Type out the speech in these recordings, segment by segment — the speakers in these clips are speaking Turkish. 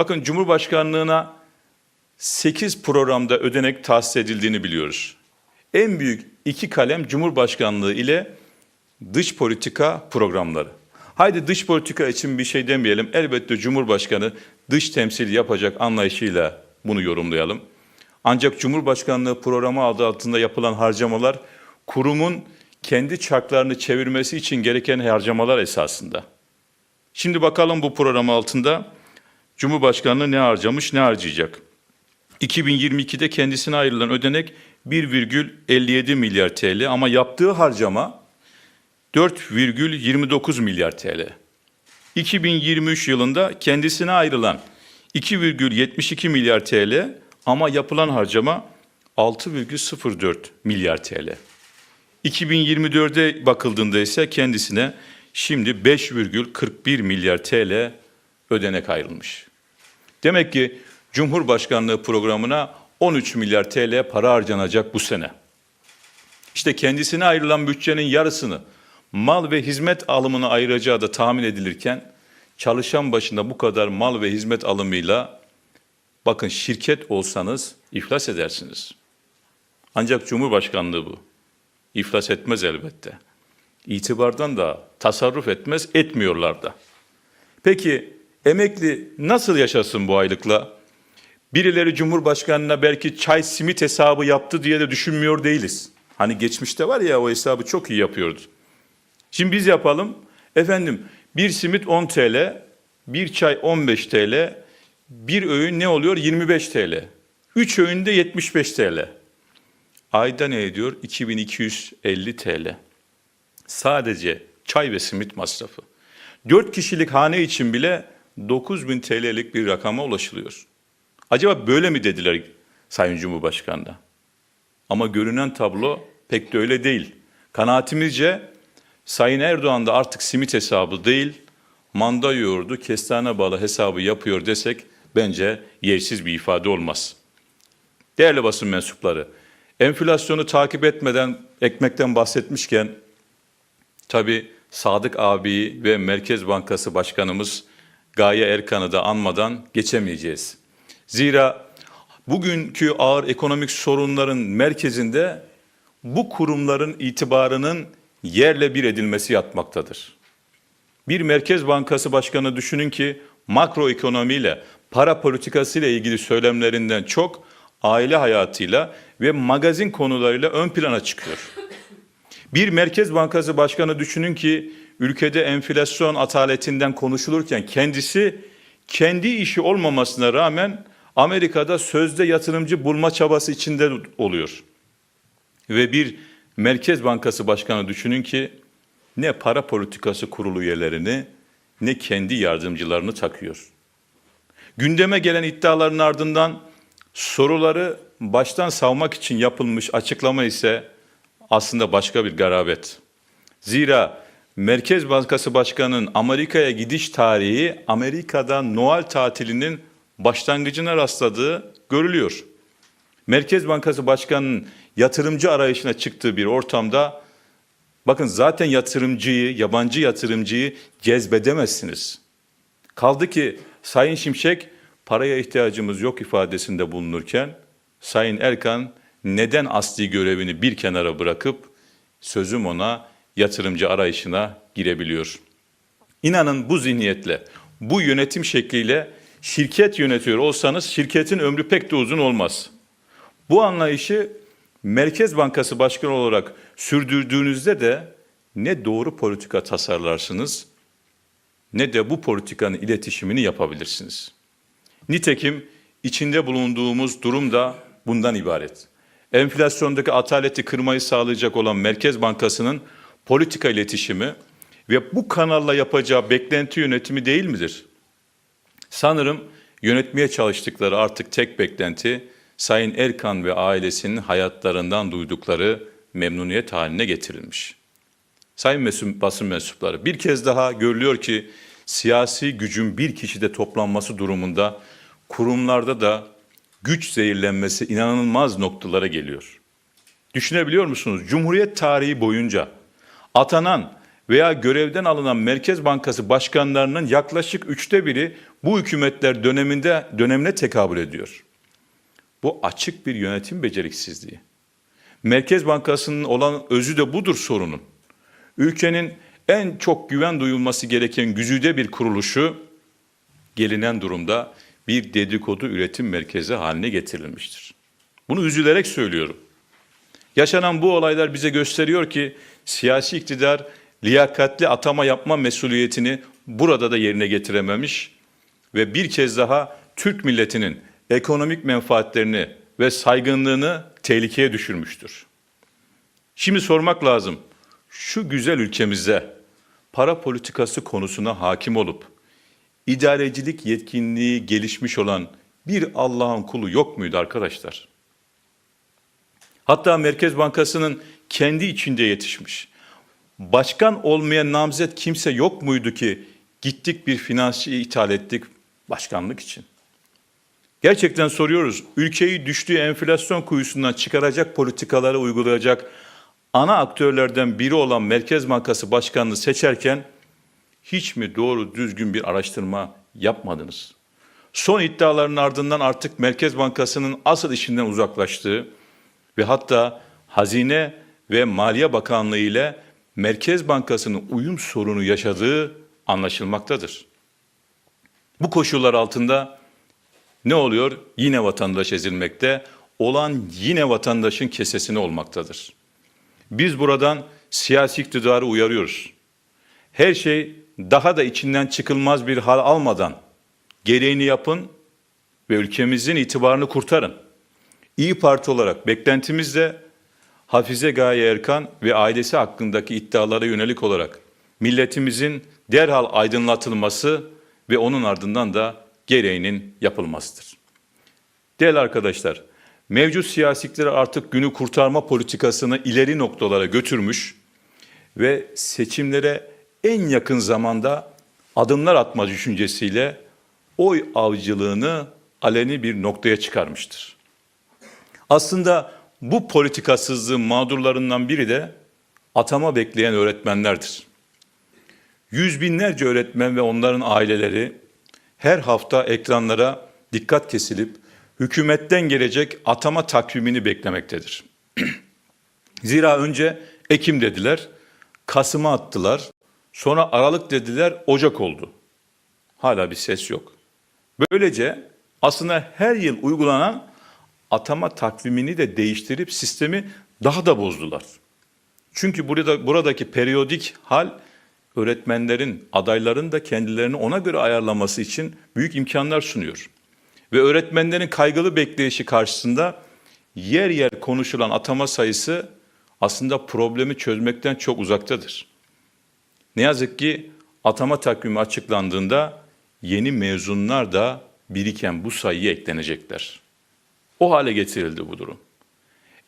Bakın Cumhurbaşkanlığına 8 programda ödenek tahsis edildiğini biliyoruz. En büyük iki kalem Cumhurbaşkanlığı ile dış politika programları. Haydi dış politika için bir şey demeyelim. Elbette Cumhurbaşkanı dış temsil yapacak anlayışıyla bunu yorumlayalım. Ancak Cumhurbaşkanlığı programı adı altında yapılan harcamalar kurumun kendi çarklarını çevirmesi için gereken harcamalar esasında. Şimdi bakalım bu program altında Cumhurbaşkanlığı ne harcamış, ne harcayacak? 2022'de kendisine ayrılan ödenek 1,57 milyar TL ama yaptığı harcama 4,29 milyar TL. 2023 yılında kendisine ayrılan 2,72 milyar TL ama yapılan harcama 6,04 milyar TL. 2024'e bakıldığında ise kendisine şimdi 5,41 milyar TL ödenek ayrılmış. Demek ki Cumhurbaşkanlığı programına 13 milyar TL para harcanacak bu sene. İşte kendisine ayrılan bütçenin yarısını mal ve hizmet alımına ayıracağı da tahmin edilirken çalışan başında bu kadar mal ve hizmet alımıyla bakın şirket olsanız iflas edersiniz. Ancak Cumhurbaşkanlığı bu. İflas etmez elbette. İtibardan da tasarruf etmez, etmiyorlar da. Peki emekli nasıl yaşasın bu aylıkla? Birileri Cumhurbaşkanına belki çay simit hesabı yaptı diye de düşünmüyor değiliz. Hani geçmişte var ya o hesabı çok iyi yapıyordu. Şimdi biz yapalım. Efendim bir simit 10 TL, bir çay 15 TL, bir öğün ne oluyor? 25 TL. 3 öğünde 75 TL. Ayda ne ediyor? 2250 TL. Sadece çay ve simit masrafı. 4 kişilik hane için bile 9000 TL'lik bir rakama ulaşılıyor. Acaba böyle mi dediler Sayın Cumhurbaşkanı'na? Ama görünen tablo pek de öyle değil. Kanaatimizce Sayın Erdoğan da artık simit hesabı değil, manda yoğurdu, kestane balı hesabı yapıyor desek bence yersiz bir ifade olmaz. Değerli basın mensupları, enflasyonu takip etmeden ekmekten bahsetmişken tabi Sadık abi ve Merkez Bankası Başkanımız Gaye Erkan'ı da anmadan geçemeyeceğiz. Zira bugünkü ağır ekonomik sorunların merkezinde bu kurumların itibarının yerle bir edilmesi yatmaktadır. Bir Merkez Bankası Başkanı düşünün ki makro ekonomiyle, para politikası ile ilgili söylemlerinden çok aile hayatıyla ve magazin konularıyla ön plana çıkıyor. Bir Merkez Bankası Başkanı düşünün ki ülkede enflasyon ataletinden konuşulurken kendisi kendi işi olmamasına rağmen Amerika'da sözde yatırımcı bulma çabası içinde oluyor. Ve bir Merkez Bankası Başkanı düşünün ki ne para politikası kurulu üyelerini ne kendi yardımcılarını takıyor. Gündeme gelen iddiaların ardından soruları baştan savmak için yapılmış açıklama ise aslında başka bir garabet. Zira Merkez Bankası Başkanı'nın Amerika'ya gidiş tarihi Amerika'da Noel tatilinin başlangıcına rastladığı görülüyor. Merkez Bankası Başkanı'nın yatırımcı arayışına çıktığı bir ortamda bakın zaten yatırımcıyı, yabancı yatırımcıyı cezbedemezsiniz. Kaldı ki Sayın Şimşek paraya ihtiyacımız yok ifadesinde bulunurken Sayın Erkan neden asli görevini bir kenara bırakıp sözüm ona yatırımcı arayışına girebiliyor. İnanın bu zihniyetle, bu yönetim şekliyle şirket yönetiyor olsanız şirketin ömrü pek de uzun olmaz. Bu anlayışı Merkez Bankası Başkanı olarak sürdürdüğünüzde de ne doğru politika tasarlarsınız ne de bu politikanın iletişimini yapabilirsiniz. Nitekim içinde bulunduğumuz durum da bundan ibaret. Enflasyondaki ataleti kırmayı sağlayacak olan Merkez Bankası'nın politika iletişimi ve bu kanalla yapacağı beklenti yönetimi değil midir? Sanırım yönetmeye çalıştıkları artık tek beklenti Sayın Erkan ve ailesinin hayatlarından duydukları memnuniyet haline getirilmiş. Sayın mesul, basın mensupları bir kez daha görülüyor ki siyasi gücün bir kişide toplanması durumunda kurumlarda da güç zehirlenmesi inanılmaz noktalara geliyor. Düşünebiliyor musunuz? Cumhuriyet tarihi boyunca atanan veya görevden alınan Merkez Bankası başkanlarının yaklaşık üçte biri bu hükümetler döneminde dönemine tekabül ediyor. Bu açık bir yönetim beceriksizliği. Merkez Bankası'nın olan özü de budur sorunun. Ülkenin en çok güven duyulması gereken güzide bir kuruluşu gelinen durumda bir dedikodu üretim merkezi haline getirilmiştir. Bunu üzülerek söylüyorum. Yaşanan bu olaylar bize gösteriyor ki siyasi iktidar liyakatli atama yapma mesuliyetini burada da yerine getirememiş ve bir kez daha Türk milletinin ekonomik menfaatlerini ve saygınlığını tehlikeye düşürmüştür. Şimdi sormak lazım. Şu güzel ülkemizde para politikası konusuna hakim olup idarecilik yetkinliği gelişmiş olan bir Allah'ın kulu yok muydu arkadaşlar? Hatta Merkez Bankası'nın kendi içinde yetişmiş. Başkan olmayan namzet kimse yok muydu ki gittik bir finansçı ithal ettik başkanlık için? Gerçekten soruyoruz. Ülkeyi düştüğü enflasyon kuyusundan çıkaracak politikaları uygulayacak ana aktörlerden biri olan Merkez Bankası Başkanı'nı seçerken hiç mi doğru düzgün bir araştırma yapmadınız? Son iddiaların ardından artık Merkez Bankası'nın asıl işinden uzaklaştığı ve hatta Hazine ve Maliye Bakanlığı ile Merkez Bankası'nın uyum sorunu yaşadığı anlaşılmaktadır. Bu koşullar altında ne oluyor? Yine vatandaş ezilmekte, olan yine vatandaşın kesesine olmaktadır. Biz buradan siyasi iktidarı uyarıyoruz. Her şey daha da içinden çıkılmaz bir hal almadan gereğini yapın ve ülkemizin itibarını kurtarın. İyi Parti olarak beklentimiz de Hafize Gaye Erkan ve ailesi hakkındaki iddialara yönelik olarak milletimizin derhal aydınlatılması ve onun ardından da gereğinin yapılmasıdır. Değerli arkadaşlar, mevcut siyasikler artık günü kurtarma politikasını ileri noktalara götürmüş ve seçimlere en yakın zamanda adımlar atma düşüncesiyle oy avcılığını aleni bir noktaya çıkarmıştır. Aslında bu politikasızlığın mağdurlarından biri de atama bekleyen öğretmenlerdir. Yüz binlerce öğretmen ve onların aileleri her hafta ekranlara dikkat kesilip hükümetten gelecek atama takvimini beklemektedir. Zira önce Ekim dediler, Kasım'a attılar, sonra Aralık dediler, Ocak oldu. Hala bir ses yok. Böylece aslında her yıl uygulanan atama takvimini de değiştirip sistemi daha da bozdular. Çünkü burada buradaki periyodik hal öğretmenlerin, adayların da kendilerini ona göre ayarlaması için büyük imkanlar sunuyor. Ve öğretmenlerin kaygılı bekleyişi karşısında yer yer konuşulan atama sayısı aslında problemi çözmekten çok uzaktadır. Ne yazık ki atama takvimi açıklandığında yeni mezunlar da biriken bu sayıya eklenecekler. O hale getirildi bu durum.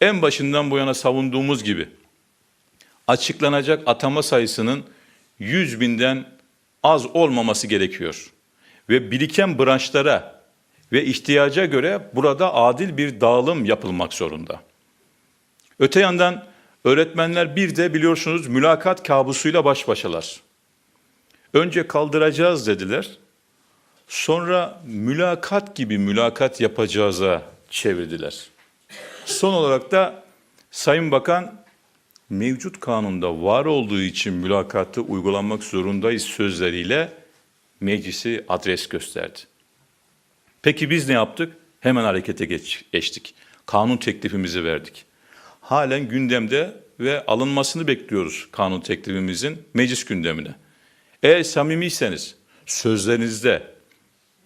En başından bu yana savunduğumuz gibi açıklanacak atama sayısının 100 binden az olmaması gerekiyor. Ve biriken branşlara ve ihtiyaca göre burada adil bir dağılım yapılmak zorunda. Öte yandan öğretmenler bir de biliyorsunuz mülakat kabusuyla baş başalar. Önce kaldıracağız dediler. Sonra mülakat gibi mülakat yapacağıza çevirdiler. Son olarak da Sayın Bakan mevcut kanunda var olduğu için mülakatı uygulanmak zorundayız sözleriyle meclisi adres gösterdi. Peki biz ne yaptık? Hemen harekete geç, geçtik. Kanun teklifimizi verdik. Halen gündemde ve alınmasını bekliyoruz kanun teklifimizin meclis gündemine. Eğer samimiyseniz, sözlerinizde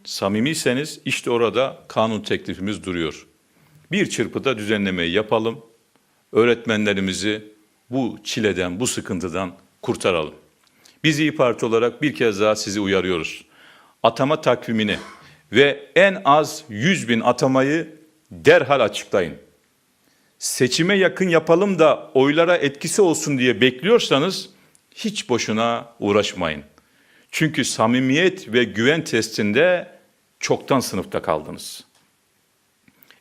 samimiyseniz işte orada kanun teklifimiz duruyor. Bir çırpıda düzenlemeyi yapalım. Öğretmenlerimizi bu çileden, bu sıkıntıdan kurtaralım. Biz İyi Parti olarak bir kez daha sizi uyarıyoruz. Atama takvimini ve en az 100 bin atamayı derhal açıklayın. Seçime yakın yapalım da oylara etkisi olsun diye bekliyorsanız hiç boşuna uğraşmayın. Çünkü samimiyet ve güven testinde çoktan sınıfta kaldınız.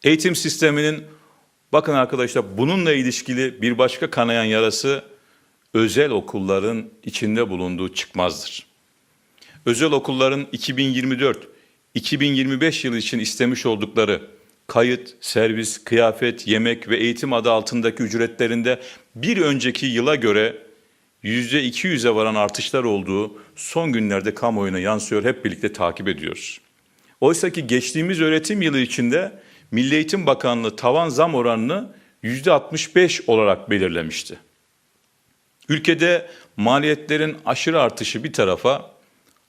Eğitim sisteminin bakın arkadaşlar bununla ilişkili bir başka kanayan yarası özel okulların içinde bulunduğu çıkmazdır. Özel okulların 2024-2025 yılı için istemiş oldukları kayıt, servis, kıyafet, yemek ve eğitim adı altındaki ücretlerinde bir önceki yıla göre %200'e varan artışlar olduğu son günlerde kamuoyuna yansıyor. Hep birlikte takip ediyoruz. Oysa ki geçtiğimiz öğretim yılı içinde Milli Eğitim Bakanlığı tavan zam oranını %65 olarak belirlemişti. Ülkede maliyetlerin aşırı artışı bir tarafa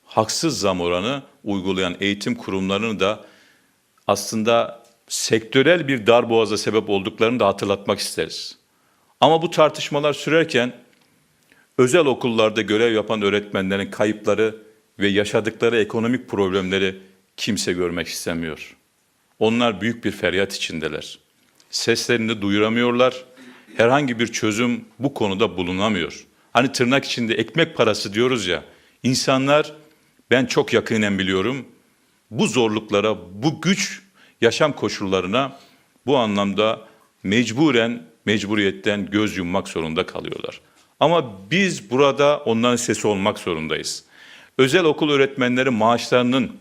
haksız zam oranı uygulayan eğitim kurumlarını da aslında sektörel bir darboğaza sebep olduklarını da hatırlatmak isteriz. Ama bu tartışmalar sürerken özel okullarda görev yapan öğretmenlerin kayıpları ve yaşadıkları ekonomik problemleri kimse görmek istemiyor. Onlar büyük bir feryat içindeler. Seslerini duyuramıyorlar. Herhangi bir çözüm bu konuda bulunamıyor. Hani tırnak içinde ekmek parası diyoruz ya. İnsanlar ben çok yakinen biliyorum. Bu zorluklara, bu güç yaşam koşullarına bu anlamda mecburen, mecburiyetten göz yummak zorunda kalıyorlar. Ama biz burada onların sesi olmak zorundayız. Özel okul öğretmenleri maaşlarının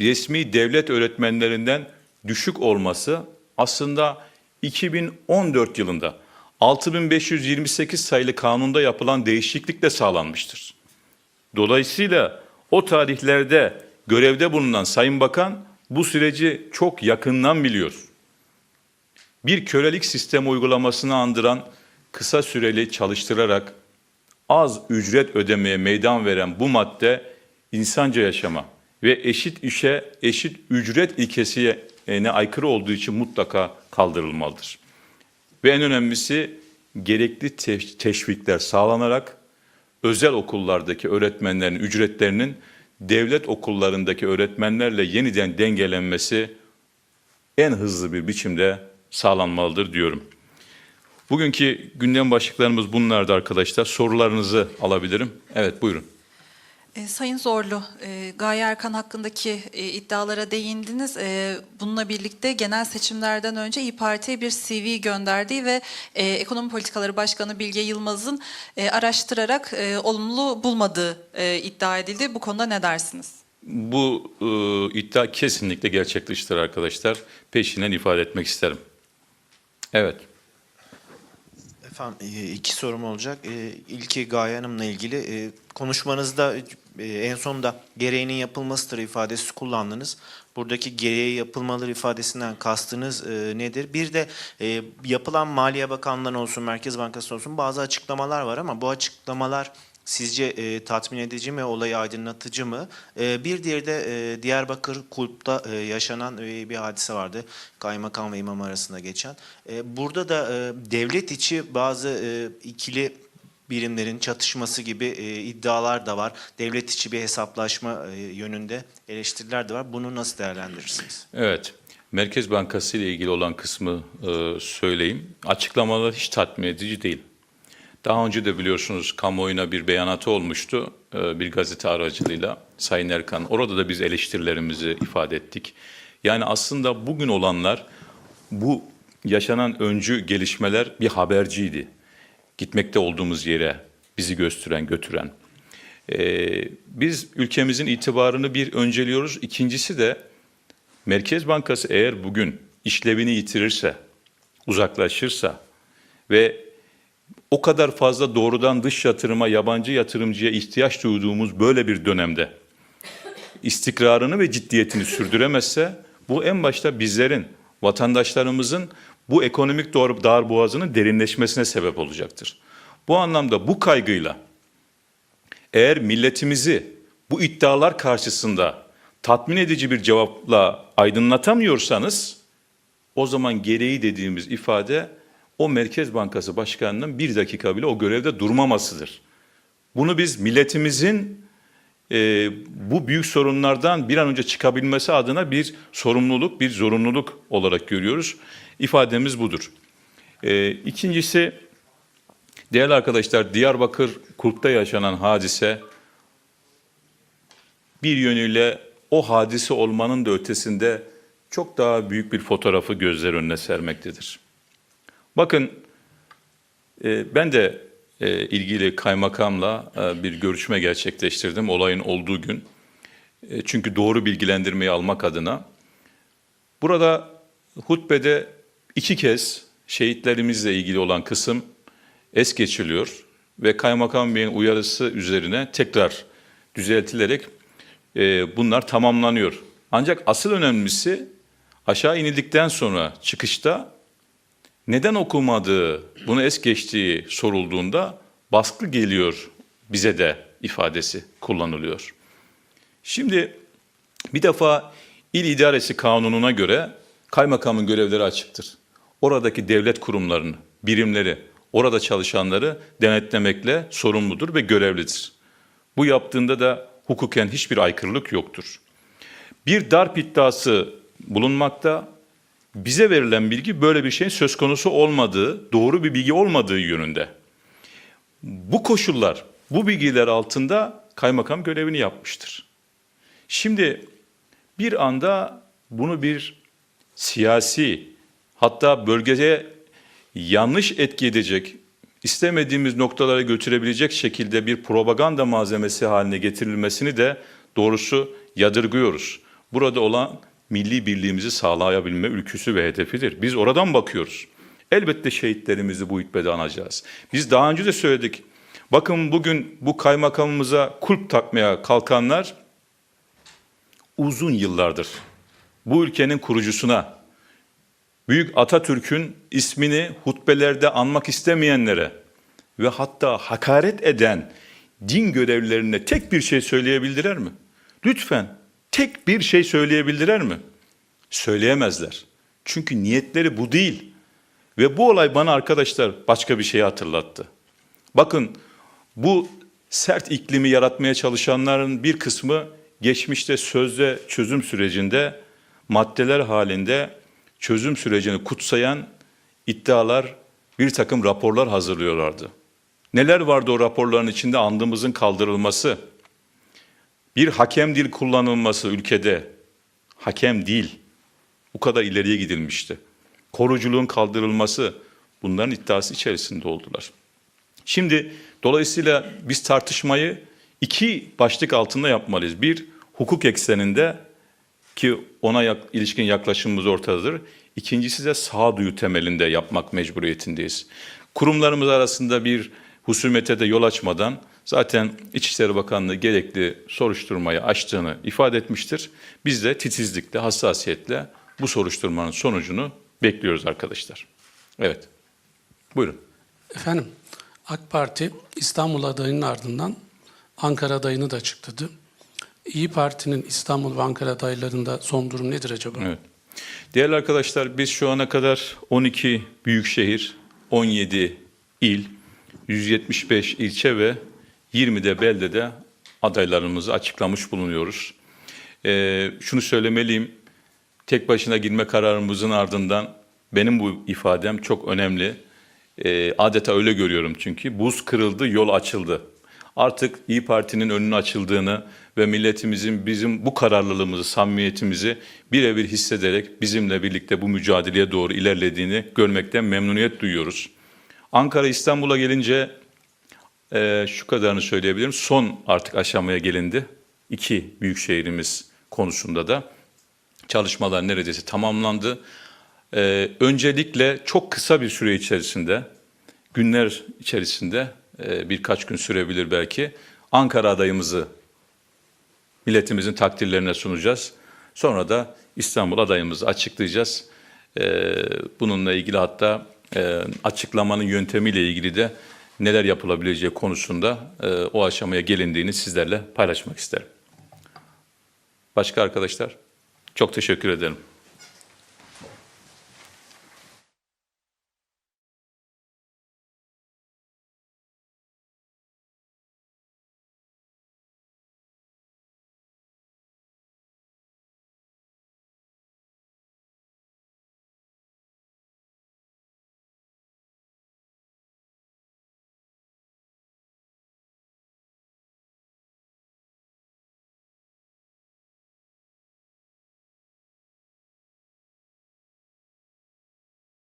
resmi devlet öğretmenlerinden düşük olması aslında 2014 yılında 6528 sayılı kanunda yapılan değişiklikle sağlanmıştır. Dolayısıyla o tarihlerde görevde bulunan Sayın Bakan bu süreci çok yakından biliyor. Bir kölelik sistemi uygulamasını andıran kısa süreli çalıştırarak az ücret ödemeye meydan veren bu madde insanca yaşama ve eşit işe eşit ücret ilkesine aykırı olduğu için mutlaka kaldırılmalıdır. Ve en önemlisi gerekli te- teşvikler sağlanarak özel okullardaki öğretmenlerin ücretlerinin devlet okullarındaki öğretmenlerle yeniden dengelenmesi en hızlı bir biçimde sağlanmalıdır diyorum. Bugünkü gündem başlıklarımız bunlardı arkadaşlar. Sorularınızı alabilirim. Evet buyurun. E, Sayın Zorlu, e, Gaye Erkan hakkındaki e, iddialara değindiniz. E, bununla birlikte genel seçimlerden önce İyi Parti'ye bir CV gönderdiği ve e, Ekonomi Politikaları Başkanı Bilge Yılmaz'ın e, araştırarak e, olumlu bulmadığı e, iddia edildi. Bu konuda ne dersiniz? Bu e, iddia kesinlikle gerçekleştir arkadaşlar. Peşinden ifade etmek isterim. Evet. Efendim e, iki sorum olacak. E, İlki Gaye Hanım'la ilgili. E, Konuşmanızda en sonunda gereğinin yapılmasıdır ifadesi kullandınız. Buradaki gereği yapılmalıdır ifadesinden kastınız nedir? Bir de yapılan Maliye Bakanlığı'ndan olsun, Merkez Bankası olsun bazı açıklamalar var ama bu açıklamalar sizce e, tatmin edici mi, olayı aydınlatıcı mı? E, bir diğeri de e, Diyarbakır Kulp'ta e, yaşanan e, bir hadise vardı. Kaymakam ve imam arasında geçen. E, burada da e, devlet içi bazı e, ikili birimlerin çatışması gibi e, iddialar da var. Devlet içi bir hesaplaşma e, yönünde eleştiriler de var. Bunu nasıl değerlendirirsiniz? Evet. Merkez Bankası ile ilgili olan kısmı e, söyleyeyim. Açıklamalar hiç tatmin edici değil. Daha önce de biliyorsunuz kamuoyuna bir beyanatı olmuştu e, bir gazete aracılığıyla Sayın Erkan. Orada da biz eleştirilerimizi ifade ettik. Yani aslında bugün olanlar bu yaşanan öncü gelişmeler bir haberciydi. Gitmekte olduğumuz yere bizi gösteren, götüren. Ee, biz ülkemizin itibarını bir önceliyoruz. İkincisi de Merkez Bankası eğer bugün işlevini yitirirse, uzaklaşırsa ve o kadar fazla doğrudan dış yatırıma, yabancı yatırımcıya ihtiyaç duyduğumuz böyle bir dönemde istikrarını ve ciddiyetini sürdüremezse bu en başta bizlerin, vatandaşlarımızın bu ekonomik darboğazının derinleşmesine sebep olacaktır. Bu anlamda bu kaygıyla eğer milletimizi bu iddialar karşısında tatmin edici bir cevapla aydınlatamıyorsanız o zaman gereği dediğimiz ifade o Merkez Bankası Başkanı'nın bir dakika bile o görevde durmamasıdır. Bunu biz milletimizin e, bu büyük sorunlardan bir an önce çıkabilmesi adına bir sorumluluk, bir zorunluluk olarak görüyoruz. İfademiz budur. E, ikincisi, değerli arkadaşlar, Diyarbakır Kurt'ta yaşanan hadise bir yönüyle o hadise olmanın da ötesinde çok daha büyük bir fotoğrafı gözler önüne sermektedir. Bakın e, ben de e, ilgili kaymakamla e, bir görüşme gerçekleştirdim olayın olduğu gün. Çünkü doğru bilgilendirmeyi almak adına. Burada hutbede iki kez şehitlerimizle ilgili olan kısım es geçiliyor ve Kaymakam Bey'in uyarısı üzerine tekrar düzeltilerek e, bunlar tamamlanıyor. Ancak asıl önemlisi aşağı inildikten sonra çıkışta neden okumadığı, bunu es geçtiği sorulduğunda baskı geliyor bize de ifadesi kullanılıyor. Şimdi bir defa il idaresi kanununa göre kaymakamın görevleri açıktır. Oradaki devlet kurumlarını, birimleri, orada çalışanları denetlemekle sorumludur ve görevlidir. Bu yaptığında da hukuken hiçbir aykırılık yoktur. Bir darp iddiası bulunmakta. Bize verilen bilgi böyle bir şeyin söz konusu olmadığı, doğru bir bilgi olmadığı yönünde. Bu koşullar, bu bilgiler altında kaymakam görevini yapmıştır. Şimdi bir anda bunu bir siyasi hatta bölgeye yanlış etki edecek, istemediğimiz noktalara götürebilecek şekilde bir propaganda malzemesi haline getirilmesini de doğrusu yadırgıyoruz. Burada olan milli birliğimizi sağlayabilme ülküsü ve hedefidir. Biz oradan bakıyoruz. Elbette şehitlerimizi bu hutbede anacağız. Biz daha önce de söyledik. Bakın bugün bu kaymakamımıza kulp takmaya kalkanlar uzun yıllardır bu ülkenin kurucusuna, Büyük Atatürk'ün ismini hutbelerde anmak istemeyenlere ve hatta hakaret eden din görevlilerine tek bir şey söyleyebildiler mi? Lütfen tek bir şey söyleyebildiler mi? Söyleyemezler. Çünkü niyetleri bu değil. Ve bu olay bana arkadaşlar başka bir şeyi hatırlattı. Bakın bu sert iklimi yaratmaya çalışanların bir kısmı geçmişte sözde çözüm sürecinde maddeler halinde çözüm sürecini kutsayan iddialar, bir takım raporlar hazırlıyorlardı. Neler vardı o raporların içinde? Andımızın kaldırılması, bir hakem dil kullanılması ülkede, hakem değil, bu kadar ileriye gidilmişti. Koruculuğun kaldırılması, bunların iddiası içerisinde oldular. Şimdi dolayısıyla biz tartışmayı iki başlık altında yapmalıyız. Bir, hukuk ekseninde ki ona yak, ilişkin yaklaşımımız ortadadır. İkincisi de sağduyu temelinde yapmak mecburiyetindeyiz. Kurumlarımız arasında bir husumete de yol açmadan zaten İçişleri Bakanlığı gerekli soruşturmayı açtığını ifade etmiştir. Biz de titizlikle, hassasiyetle bu soruşturmanın sonucunu bekliyoruz arkadaşlar. Evet. Buyurun. Efendim, AK Parti İstanbul adayının ardından Ankara adayını da açıkladı. İyi Parti'nin İstanbul ve Ankara adaylarında son durum nedir acaba? Evet. Değerli arkadaşlar biz şu ana kadar 12 büyükşehir, 17 il, 175 ilçe ve 20'de beldede adaylarımızı açıklamış bulunuyoruz. Ee, şunu söylemeliyim, tek başına girme kararımızın ardından benim bu ifadem çok önemli. Ee, adeta öyle görüyorum çünkü buz kırıldı, yol açıldı. Artık İyi Parti'nin önünün açıldığını ve milletimizin bizim bu kararlılığımızı, samimiyetimizi birebir hissederek bizimle birlikte bu mücadeleye doğru ilerlediğini görmekten memnuniyet duyuyoruz. Ankara İstanbul'a gelince e, şu kadarını söyleyebilirim. Son artık aşamaya gelindi. İki büyük şehrimiz konusunda da çalışmalar neredeyse tamamlandı. E, öncelikle çok kısa bir süre içerisinde, günler içerisinde e, birkaç gün sürebilir belki Ankara adayımızı milletimizin takdirlerine sunacağız. Sonra da İstanbul adayımızı açıklayacağız. E, bununla ilgili hatta e, açıklamanın yöntemiyle ilgili de neler yapılabileceği konusunda e, o aşamaya gelindiğini sizlerle paylaşmak isterim. Başka arkadaşlar çok teşekkür ederim.